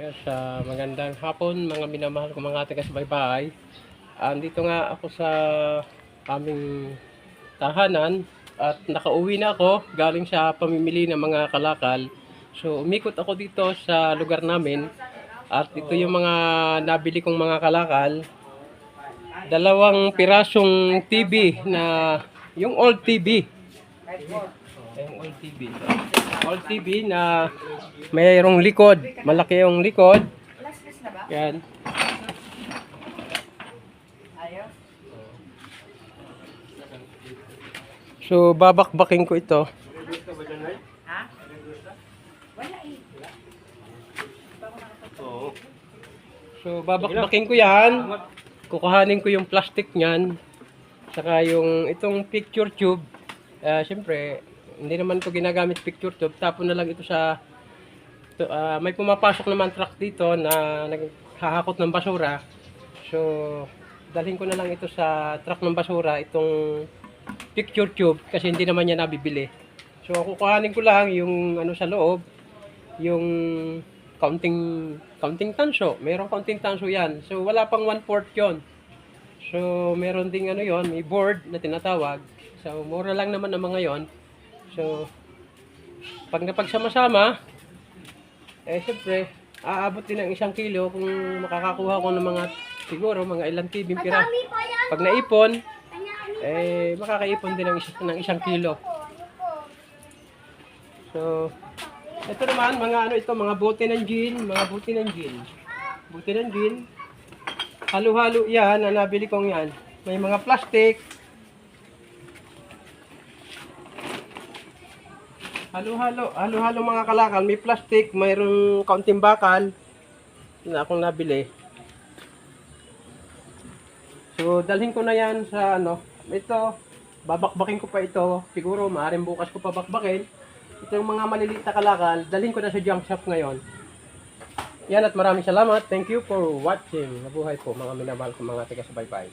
Yes, ah, magandang hapon mga minamahal ko mga taga-subaybay. Andito nga ako sa aming tahanan at nakauwi na ako galing sa pamimili ng mga kalakal. So umikot ako dito sa lugar namin at ito yung mga nabili kong mga kalakal. Dalawang pirasong TV na yung old TV. Yung old TV. Old TV na mayroong likod. Malaki yung likod. Yan. So, babakbaking ko ito. So, babakbaking ko yan. Kukuhanin ko yung plastic niyan. Saka yung itong picture tube. Ah, Siyempre, hindi naman to ginagamit picture tube. Tapon na lang ito sa... to- ah, may pumapasok naman truck dito na naghahakot ng basura. So, dalhin ko na lang ito sa truck ng basura. Itong picture tube kasi hindi naman niya nabibili. So, kukuhanin ko lang yung ano sa loob. Yung counting counting tanso. Merong counting tanso yan. So, wala pang 1/4 yon. So, meron ding ano yon, may board na tinatawag. So, mura lang naman ang mga yon. So, pag napagsama-sama, eh, syempre, aabot din ng isang kilo kung makakakuha ko ng mga, siguro, mga ilang tibing pira. Pag naipon, eh, makakaipon din ng, is- ng isang kilo. So, ito naman, mga ano ito, mga bote ng gin, mga bote ng gin. Bote ng gin. Halo-halo yan, nabili kong yan. May mga plastic. Halo-halo, halo-halo mga kalakal. May plastic, mayroong kaunting bakal na akong nabili. So, dalhin ko na yan sa ano, ito, babakbakin ko pa ito. Siguro, maaaring bukas ko pa bakbakin. Ito yung mga maliliit na kalakal, dalhin ko na sa junk shop ngayon. Yan at maraming salamat. Thank you for watching. Mabuhay po mga minamahal ko mga taga-subaybay.